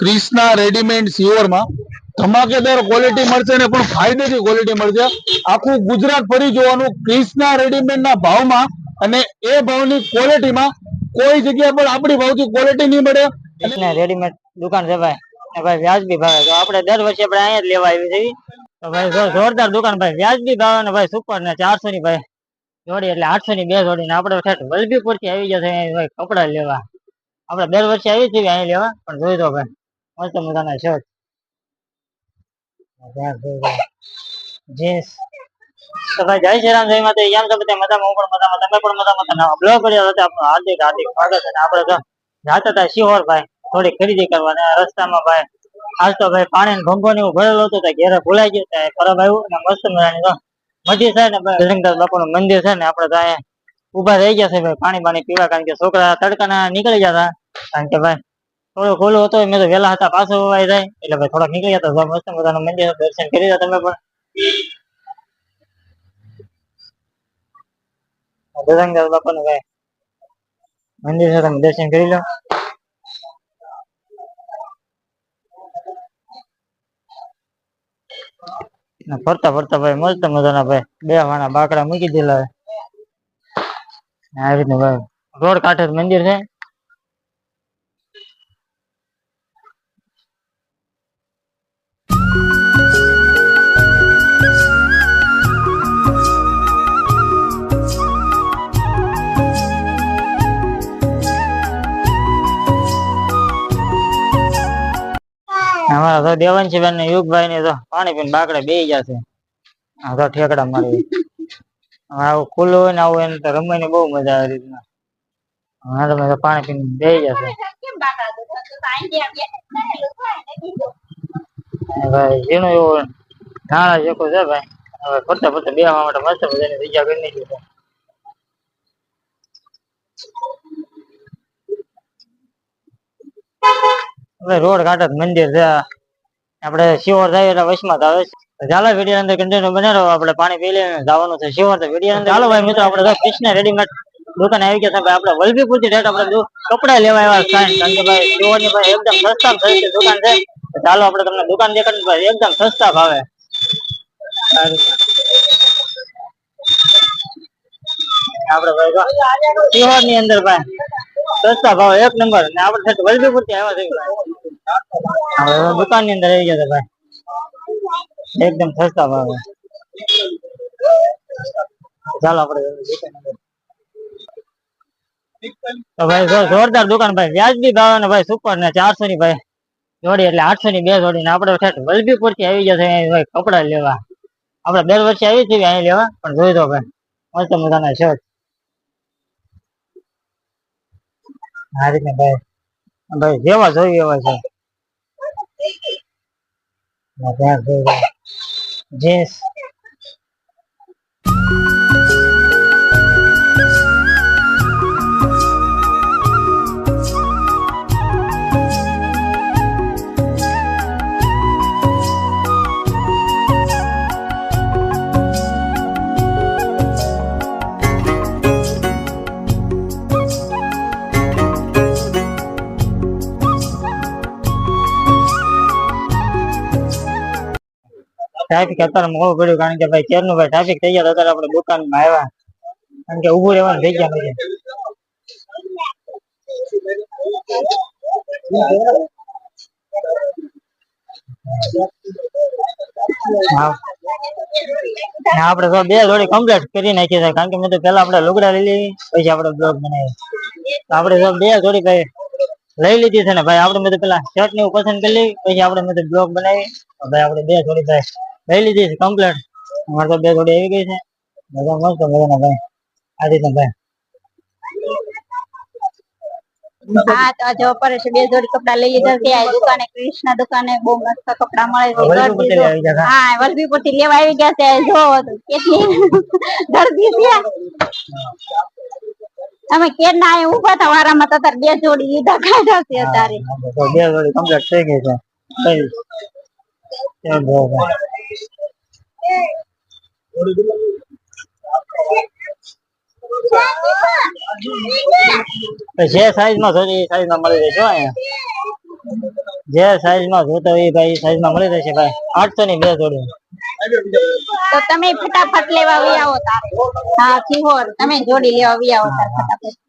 Krishna readymade સિયોરમાં ધમાકેદાર quality મળશે ને પણ ફાયદેથી ક્વોલિટી મળશે. આખું ગુજરાત ફરી જોવાનું ક્રિષ્ના રેડીમેડ ના ભાવમાં અને એ ભાવની ક્વોલિટીમાં કોઈ જગ્યા પર આપણી ભાવથી ક્વોલિટી નહીં મળે. રેડીમેડ દુકાન છે ભાઈ. ભાઈ વ્યાજબી ભાવે તો આપણે દર વર્ષે આપણે અહીંયા જ લેવા આવી છીએ. તો ભાઈ જોરદાર દુકાન ભાઈ. વ્યાજબી ભાવે ને ભાઈ સુપર ને ચારસો ની ભાઈ. જોડી એટલે આઠસો ની બે જોડી ને આપણે ઠેઠ વલભીપુરથી આવી જશે કપડા લેવા. આપણે દર વર્ષે આવી છીએ અહીં લેવા. પણ જોઈ દો ભાઈ. મસ્ત મજાના શર્ટ જીન્સ તો ભાઈ જય રામ, જય માતા કેમ છો બધા? મજામાં? હું પણ મજામાં. તમે પણ મજામાં? બ્લોગ કર્યો હતો આપણો હાર્દિક હાર્દિક સ્વાગત અને આપણે તો જાતા હતા શિહોર ભાઈ થોડી ખરીદી કરવાની રસ્તામાં ભાઈ. આજ તો ભાઈ પાણી ભંગો ને ભરેલું હતું ઘેરે ભૂલાઈ ગયું. ત્યાં પરબ આવ્યું અને મસ્ત મજાની તો મજી છે ને ભાઈ બજરંગદાસ બાપુનું મંદિર છે ને આપણે તો ઊભા રહી ગયા છે ભાઈ પાણી પાણી પીવા. કારણ કે છોકરા તડકાના નીકળી હતા. કારણ કે ભાઈ થોડું ખુલ્લું હતો, મેં તો વહેલા હતા પાછો વવાઈ જાય. એટલે ભાઈ થોડાક નીકળી જતા મસ્ત મજાનું મંદિર દર્શન કરી રહ્યા તમે પણ. બજરંગદાસ બાપાનું ભાઈ મંદિર છે, તમે દર્શન કરી લો. ફરતા ફરતા ભાઈ મસ્ત મજાના ભાઈ. બે વાના બાકડા મૂકી દેલા આવી રીતનું ભાઈ રોડ કાંઠે મંદિર છે. અમારા તો દેવાંશી બેન ને યુગભાઈ ને તો પાણી પીને બાકડે બે જશે આ તો ઠેકડા મારી. આવું ખુલ્લું હોય ને આવું એને તો રમવાની બહુ મજા આવે રીતના. પાણી પીને બે જશે ભાઈ ઝીણું એવું નાણા જેવું છે ભાઈ. હવે ફરતા ફરતા બેસવા માટે મસ્ત મજાની જગ્યા કરી નાખી હવે રોડ જ મંદિર છે. આપણે શિવર જાય એટલે વચમાં આવે ચાલો વીડિયો અંદર કન્ટિન્યુ બનાવો આપણે પાણી પી લઈને જવાનું છે શિવર તો વીડિયો અંદર ચાલો ભાઈ મિત્રો આપણે કૃષ્ણ રેડીમેડ દુકાન આવી ગયા છે. ભાઈ આપણે વલભી પૂછી રેટ આપણે કપડા લેવા આવ્યા છે કારણ કે ભાઈ શિવરની ભાઈ એકદમ સસ્તા સસ્તી દુકાન છે. ચાલો આપણે તમને દુકાન દેખાડીએ ભાઈ એકદમ સસ્તા ભાવે. આપડે આપણે ભાઈ જો શિવરની અંદર ભાઈ સસ્તા ભાવ એક નંબર ને આપણે ઠેઠ વલભીપુરથી આવ્યા છે હવે દુકાનની અંદર આવી ગયા છે ભાઈ. એકદમ સસ્તા ભાવે ચાલો આપણે દુકાન અંદર. તો ભાઈ જો જોરદાર દુકાન ભાઈ. વ્યાજબી ભાવે ને ભાઈ સુપર ને ચારસો ની ભાઈ જોડી એટલે આઠસો ની બે જોડી ને આપણે ઠેઠ વલભીપુરથી આવી ગયા છે અહીંયા ભાઈ કપડા લેવા. આપણે દર વર્ષે આવી છીએ અહીં લેવા, પણ જોઈ દો ભાઈ. મસ્ત મજાના શર્ટ આ રીતે ભાઈ ભાઈ જેવા જોઈએ એવા છે. જીન્સ. ટ્રાફિક અત્યારે મોડું પડ્યું કારણ કે ભાઈ કેરનું ભાઈ ટ્રાફિક થઈ ગયા અત્યારે આપણે દુકાનમાં આવ્યા. કારણ કે ઊભું રહેવાની જગ્યા નથી. હા. આપડે તો બે જોડી કમ્પ્લીટ કરી નાખી છે. કારણ કે મેં તો પેલા આપડે લુગડા લઈ લીધી, પછી આપડે બ્લોગ બનાવી. આપડે તો બે જોડી ભાઈ લઈ લીધી છે ને ભાઈ. આપડે મેં તો પેલા શર્ટ ને પસંદ કરી લીધી, પછી આપણે મેં તો બ્લોગ બનાવી. ભાઈ આપણે બે જોડી ભાઈ લઈ લીધી છે કમ્પ્લીટ મારે તો બે જોડી આવી ગઈ છે. મજા મસ્ત મજાના ભાઈ. આ રીતના ભાઈ. હા તો બે જોડી કપડા લઈ લીધા છે. આ દુકાને કૃષ્ણ દુકાને બહુ મસ્ત કપડા મળે છે. હા. વલભીપુરથી લેવા આવી ગયા છે. જો કેટલી ગરદી છે. અમે કેર ના ઊભા હતા વારામાં તો તાર બે જોડી લીધા છે અત્યારે. બે જોડી કમ્પ્લીટ થઈ ગઈ છે. જો સાઈઝમાં જોઈએ એ સાઈઝમાં મળી રહેશે અહીંયા. જે સાઈઝમાં જોતો એ ભાઈ સાઈઝમાં મળી રહેશે ભાઈ. આઠસો ની બે જોડી. તો તમે ફટાફટ લેવા આવી આવો તારે. હા, સિહોર, તમે જોડી લેવા આવી આવો તારે ફટાફટ.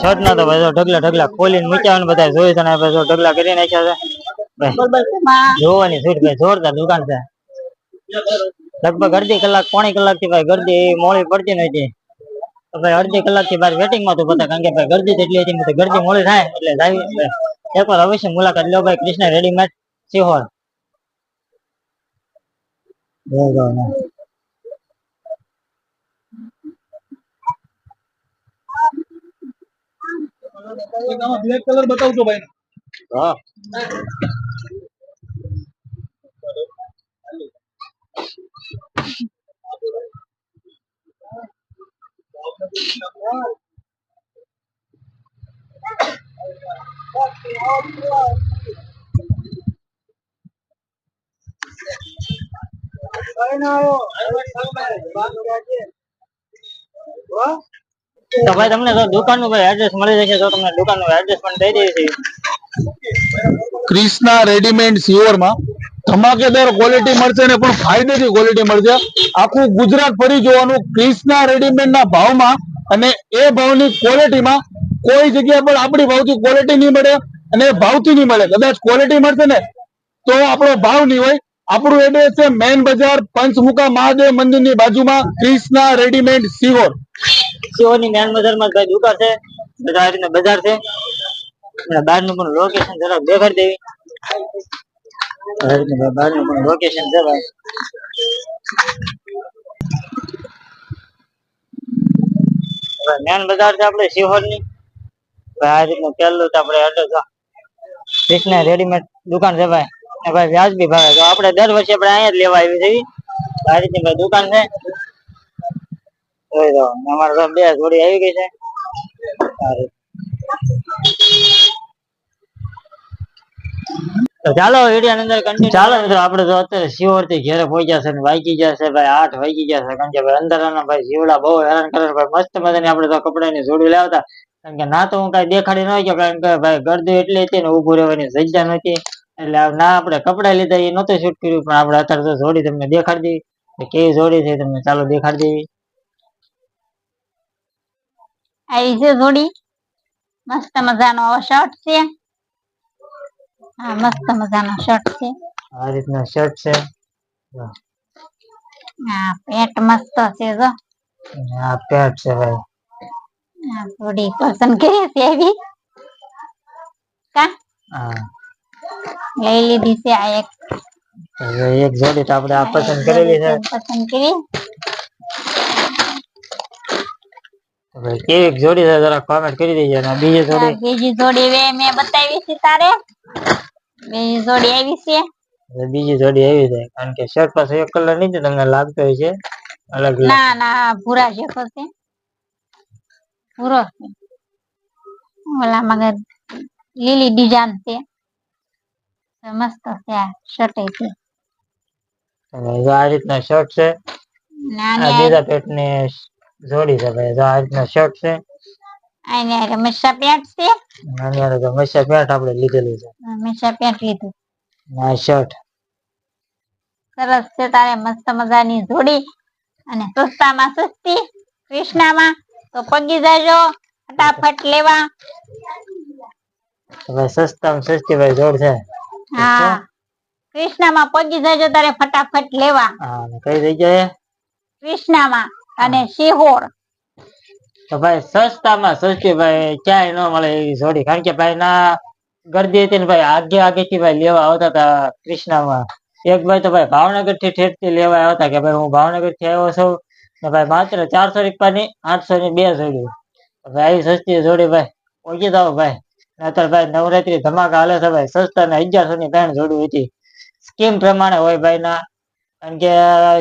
શર્ટ ના તો ભાઈ ઢગલા ઢગલા ખોલીને મૂક્યા ને બધા જોઈ તને ભાઈ જો ઢગલા કરી નાખ્યા છે. ભાઈ જોવાની છૂટ ભાઈ જોરદાર દુકાન છે. લગભગ અડધી કલાક, પોણી કલાકથી ભાઈ ગરદી મોડી પડતી નથી. તો ભાઈ અડધી કલાકથી બાર વેટિંગમાં તું બધા કારણ કે ભાઈ ગરદી જેટલી હતી ને ગરદી મોડી થાય એટલે જાવી એકવાર અવશ્ય મુલાકાત લો ભાઈ, કૃષ્ણ રેડીમેડ સિહોર. જાઓ બ્લેક કલર બતાવજો ભાઈ હા? તો ભાઈ તમને તો દુકાનનું એડ્રેસ મળી જશે તો તમને દુકાનનું એડ્રેસ પણ દઈ દઈશું ક્રિષ્ના રેડીમેડ સિયોરમાં ધમાકેદાર ક્વોલિટી મળશે ને પણ ફાયદેથી ક્વોલિટી મળશે. આખું ગુજરાત ફરી જોવાનું ક્રિષ્ના રેડીમેડ ના ભાવમાં અને એ ભાવની ક્વોલિટીમાં કોઈ જગ્યા પર આપણી ભાવથી ક્વોલિટી નહીં મળે અને ભાવથી નહીં મળે. કદાચ ક્વોલિટી મળશે ને તો આપણો ભાવ નહીં હોય. આપણું એડ્રેસ છે મેન બજાર પંચમુખા મહાદેવ મંદિરની બાજુમાં ક્રિષ્ના રેડીમેડ સિહોર સિહોરની મેન બજારમાં ભાઈ દુકાન છે? બધા રીતના બજાર છે. બહારનું પણ લોકેશન જરાક દેખાડી દેવી. બહારનું પણ લોકેશન છે ભાઈ મેન બજાર છે આપણે સિહોરની આ રીતનું પહેલું તો આપણે રેડીમેડ દુકાન છે ભાઈ. ભાઈ વ્યાજબી ભાવે. તો આપણે દર વર્ષે આપણે અહીંયા જ લેવા આવી છે. આ રીતની ભાઈ દુકાન છે. જોઈ લો અમારે તો બે જોડી આવી ગઈ છે. તો ચાલો વીડિયો અંદર કન્ટિન્યુ ચાલો મિત્રો આપણે તો અત્યારે શિવરથી ઘેરે પહોંચ્યા છે ને વાગી ગયા છે ભાઈ આઠ વાગી ગયા છે. કારણ કે ભાઈ અંધારાના ભાઈ જીવડા બહુ હેરાન કરે. ભાઈ મસ્ત મજાની આપણે તો કપડાની જોડી લાવતા. કારણ કે ના તો હું કઈ દેખાડી ન ગયો કારણ કે ભાઈ ગરદી એટલી હતી ને ઉભું રહેવાની જગ્યા નથી એટલે ના આપણે કપડા લીધા એ નહોતું શૂટ કર્યું પણ આપણે અત્યારે તો જોડી તમને દેખાડી દેવી કેવી જોડી છે તમને ચાલો દેખાડી દેવી આવી છે જોડી મસ્ત મજાનો શર્ટ છે હા મસ્ત મજાનો શર્ટ છે આ રીતના શર્ટ છે હા પેન્ટ મસ્ત છે જો અને આ પેન્ટ છે ભાઈ આ જોડી પસંદ કરી છે એવી કા હા લઈ લીધી છે આ એક તો હવે એક જોડી તો આપણે આ પસંદ કરેલી છે પસંદ કરી તો ભાઈ કેવી જોડી છે જરા કોમેન્ટ કરી દેજો અને બીજી જોડી. બીજી જોડી વે મેં બતાવી છે તારે. બીજી જોડી આવી છે. બીજી જોડી આવી છે કારણ કે શર્ટ પાસે એક કલર નહીં તમને લાગતો હોય છે અલગ ના ના ભૂરા જેવો છે. ભૂરો છે. ઓલા મગર લીલી ડિઝાઇન છે. મસ્ત છે આ શર્ટ છે આ રીતના શર્ટ છે ને બીજા પેટની જોડી છે ભાઈ આ રીતના શર્ટ છે. આની મસ્સા પેન્ટ છે. આની તો પેન્ટ આપણે લીધેલું છે. મસ્સા પેન્ટ લીધું. આ શર્ટ. સરસ છે તારે મસ્ત મજાની જોડી. અને સસ્તામાં સસ્તી કૃષ્ણામાં. તો પગી જજો ફટાફટ લેવા. હવે સસ્તામાં સસ્તી ભાઈ જોડ છે. હા કૃષ્ણામાં પગી જજો તારે ફટાફટ લેવા. હા કઈ જગ્યાએ? કૃષ્ણામાં. અને સિહોર તો ભાઈ સસ્તામાં સસ્તી ભાઈ? ક્યાંય ન મળે એવી જોડી. કારણ કે ભાઈ ના ગરદી હતી ને ભાઈ આગે આગે થી ભાઈ લેવા આવતા હતા કૃષ્ણામાં. એક ભાઈ તો ભાઈ ભાવનગરથી ઠેઠથી લેવા આવ્યા હતા કે ભાઈ હું ભાવનગરથી આવ્યો છું ને ભાઈ માત્ર ચારસો રૂપિયાની આઠસો ની બે જોડી. ભાઈ આવી સસ્તી જોડી ભાઈ. ઓછી થાવ ભાઈ. નતર ભાઈ નવરાત્રી ધમાકા હાલે છે ભાઈ. સસ્તા ને અગિયારસો ની ત્રણ જોડી હતી. સ્કીમ પ્રમાણે હોય ભાઈ ના કારણ કે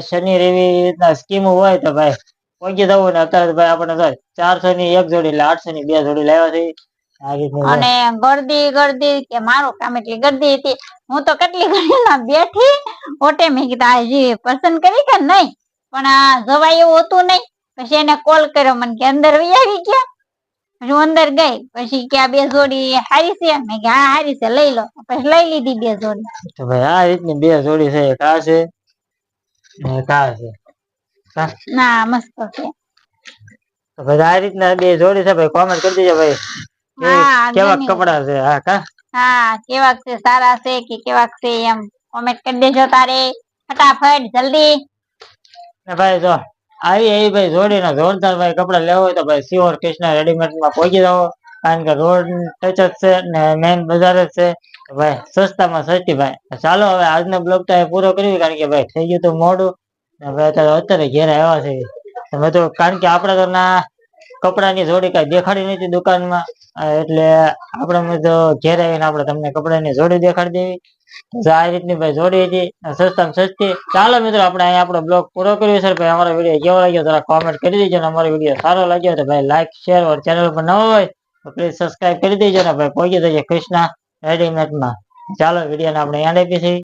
શનિ રવિ રીતના સ્કીમો હોય તો ભાઈ પહોંચી જવું ને અત્યારે ભાઈ આપણે ચારસો ની એક જોડી એટલે આઠસો ની બે જોડી લાવ્યા છે. અને ગરદી ગરદી કે મારું કામ એટલી ગરદી હતી હું તો કેટલી ઘડી બેઠી ઓટે મેં કીધું આ હજી પસંદ કરી કે નહીં? પણ આ જવાય એવું હતું નહીં. પછી એને કોલ કર્યો મને કે અંદર આવી ગયા. પછી હું અંદર ગઈ પછી કે આ બે જોડી હારી છે. મેં કે હા હારી છે લઈ લો. પછી લઈ લીધી બે જોડી. તો ભાઈ આ રીતની બે જોડી છે એક આ છે. ને છે. ના મસ્ત છે. તો ભાઈ આ રીતના બે જોડી છે ભાઈ કોમેન્ટ કરી દેજો ભાઈ. કેવા કપડા છે? હા કા? હા કેવાક છે સારા છે કે કેવા છે એમ. કોમેન્ટ કરી દેજો તારે. ફટાફટ જલ્દી. ભાઈ જો આવી એવી ભાઈ જોડીના જોરદાર ભાઈ કપડા લેવા હોય તો ભાઈ સિયોર કૃષ્ણ રેડીમેડમાં પહોંચી જાવ કારણ કે રોડ ટચ જ છે ને મેઇન બજાર જ છે. ભાઈ સસ્તામાં સસ્તી ભાઈ. ચાલો હવે આજનો બ્લોગ તો પૂરો કર્યો કારણ કે ભાઈ થઈ ગયું તો મોડું. ને અત્યારે ઘેર આવ્યા છે તમે તો, કારણ કે આપણે તો ના કપડાની જોડી કઈ દેખાડી નથી દુકાનમાં. એટલે આપણે તો ઘેર આવીને આપણે તમને કપડાની જોડી દેખાડી દેવી. આ રીતની ભાઈ જોડી હતી સસ્તામાં સસ્તી. ચાલો મિત્રો, આપણે અહીંયા આપણો બ્લોગ પૂરો કર્યો છે ભાઈ, અમારો વીડિયો કેવો લાગ્યો જરા કોમેન્ટ કરી દેજો અને અમારો વીડિયો સારો લાગ્યો તો ભાઈ લાઈક શેર ઓર ચેનલ પર નવો હોય તો પ્લીઝ સબસ્ક્રાઈબ કરી દેજો ને ભાઈ. પહોંચી દેજો કૃષ્ણા રેડીમેડમાં ચાલો વિડીયોને આપણે એન્ડ આપીએ છીએ.